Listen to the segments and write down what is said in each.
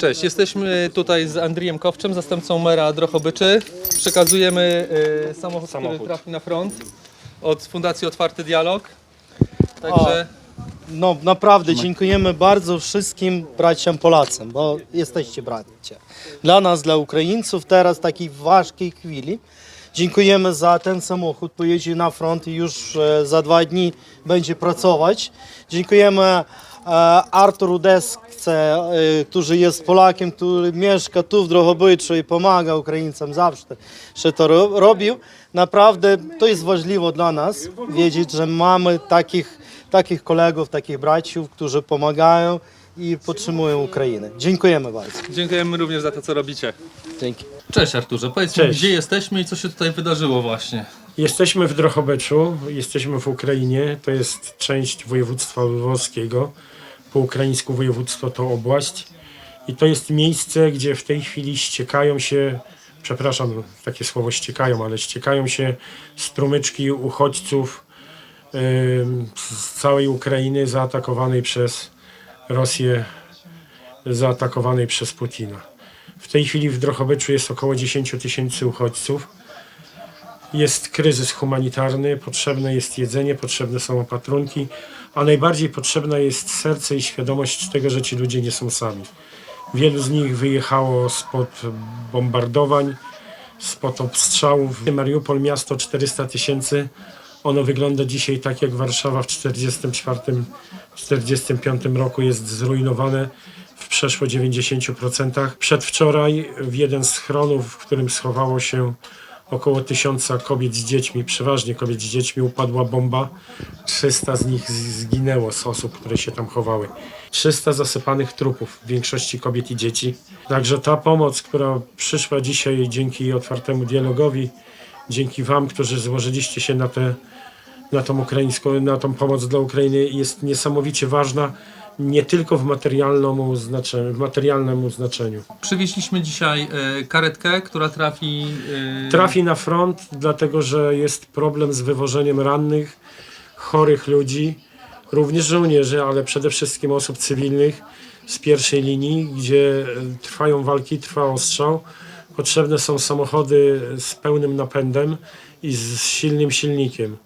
Cześć, jesteśmy tutaj z Andrijem Kowczem, zastępcą mera Drochobyczy. Przekazujemy y, samochód, Samochód. który trafi na front od Fundacji Otwarty Dialog. Także No naprawdę dziękujemy bardzo wszystkim braciom Polacom, bo jesteście bracia. Dla nas, dla Ukraińców teraz takiej ważkiej chwili. Dziękujemy za ten samochód, pojedzie na front i już e, za dwa dni będzie pracować. Dziękujemy e, Arturu Desce, e, który jest Polakiem, który mieszka tu w Drohobyczu i pomaga Ukraińcom zawsze, że to ro- robił. Naprawdę to jest ważliwe dla nas, wiedzieć, że mamy takich takich kolegów, takich braciów, którzy pomagają i podtrzymują Ukrainę. Dziękujemy bardzo. dziękujemy również za to, co robicie. Dzięki. Cześć Arturze, powiedz mi, Cześć. gdzie jesteśmy i co się tutaj wydarzyło właśnie? Jesteśmy w Drohobeczu, jesteśmy w Ukrainie, to jest część województwa lwowskiego, po ukraińsku województwo to obłaść i to jest miejsce, gdzie w tej chwili ściekają się, przepraszam, takie słowo ściekają, ale ściekają się strumyczki uchodźców ym, z całej Ukrainy zaatakowanej przez Rosję, zaatakowanej przez Putina. W tej chwili w Drohobeczu jest około 10 tysięcy uchodźców. Jest kryzys humanitarny, potrzebne jest jedzenie, potrzebne są opatrunki, a najbardziej potrzebna jest serce i świadomość tego, że ci ludzie nie są sami. Wielu z nich wyjechało spod bombardowań, spod obstrzałów. Mariupol, miasto 400 tysięcy, ono wygląda dzisiaj tak jak Warszawa w 1944-1945 roku jest zrujnowane w przeszło 90%. Przedwczoraj w jeden z schronów, w którym schowało się około tysiąca kobiet z dziećmi, przeważnie kobiet z dziećmi, upadła bomba. 300 z nich zginęło z osób, które się tam chowały. 300 zasypanych trupów, w większości kobiet i dzieci. Także ta pomoc, która przyszła dzisiaj dzięki otwartemu dialogowi, dzięki Wam, którzy złożyliście się na tę na tą ukraińską, na tą pomoc dla Ukrainy jest niesamowicie ważna, nie tylko w materialnym znaczeniu. W znaczeniu. Przywieźliśmy dzisiaj y, karetkę, która trafi... y, Trafi na front, dlatego że jest problem z wywożeniem rannych, chorych ludzi, również żołnierzy, ale przede wszystkim osób cywilnych z pierwszej linii, gdzie e, trwają walki, trwa ostrzał. Potrzebne są samochody z pełnym napędem i z silnym silnikiem.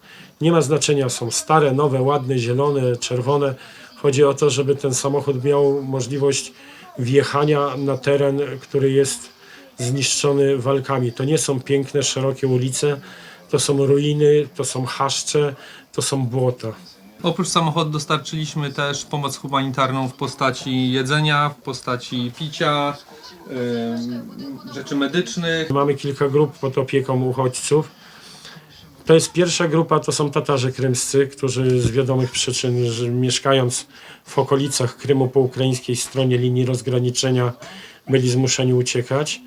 Nie ma znaczenia, są stare, nowe, ładne, zielone, czerwone. Chodzi o to, żeby ten samochód miał możliwość wjechania na teren, który jest zniszczony walkami. To nie są piękne, szerokie ulice, to są ruiny, to są chaszcze, to są błota. Oprócz samochodu dostarczyliśmy też pomoc humanitarną w postaci jedzenia, w postaci picia, rzeczy medycznych. Mamy kilka grup pod opieką uchodźców. To jest pierwsza grupa, to są Tatarzy krymscy, którzy z wiadomych przyczyn, że mieszkając w okolicach Krymu po ukraińskiej stronie linii rozgraniczenia, byli zmuszeni uciekać.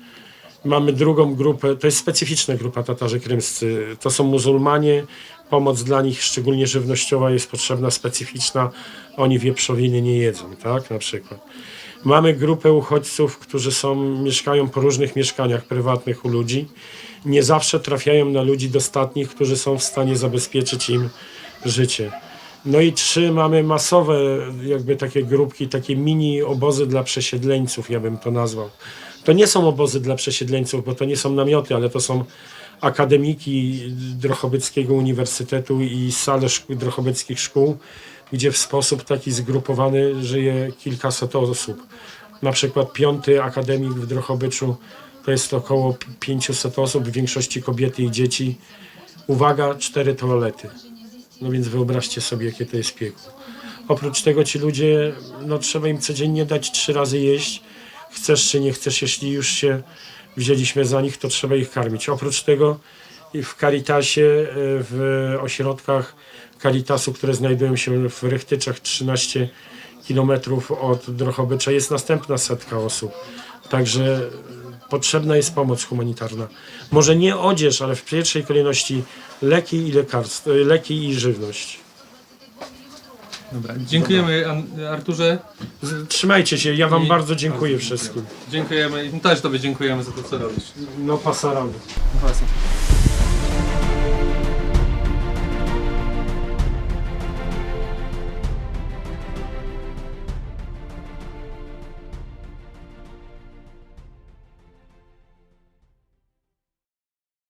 Mamy drugą grupę, to jest specyficzna grupa Tatarzy krymscy. To są muzułmanie, pomoc dla nich, szczególnie żywnościowa, jest potrzebna, specyficzna. Oni wieprzowiny nie jedzą, tak, na przykład. Mamy grupę uchodźców, którzy są, mieszkają po różnych mieszkaniach prywatnych u ludzi. Nie zawsze trafiają na ludzi dostatnich, którzy są w stanie zabezpieczyć im życie. No i trzy mamy masowe, jakby takie grupki, takie mini obozy dla przesiedleńców, ja bym to nazwał. To nie są obozy dla przesiedleńców, bo to nie są namioty, ale to są akademiki Drochobyckiego Uniwersytetu i sale drochobyckich szkół, gdzie w sposób taki zgrupowany żyje kilkaset osób. Na przykład piąty akademik w Drochobyczu to jest około 500 osób, w większości kobiety i dzieci. Uwaga, cztery toalety. No więc wyobraźcie sobie, jakie to jest piekło. Oprócz tego ci ludzie, no trzeba im codziennie dać trzy razy jeść. Chcesz czy nie chcesz, jeśli już się wzięliśmy za nich, to trzeba ich karmić. Oprócz tego w Caritasie, e, w ośrodkach Caritasu, które znajdują się w Rychtyczach 13 kilometrów od Drohobycza jest następna setka osób. Także potrzebna jest pomoc humanitarna. Może nie odzież, ale w pierwszej kolejności leki i lekarstwa, leki i żywność. Dobra, dziękujemy An- Arturze. Trzymajcie się, ja wam I- bardzo dziękuję wszystkim. Dziękujemy i też Tobie dziękujemy za to, co robisz. No pasaramy. Właśnie.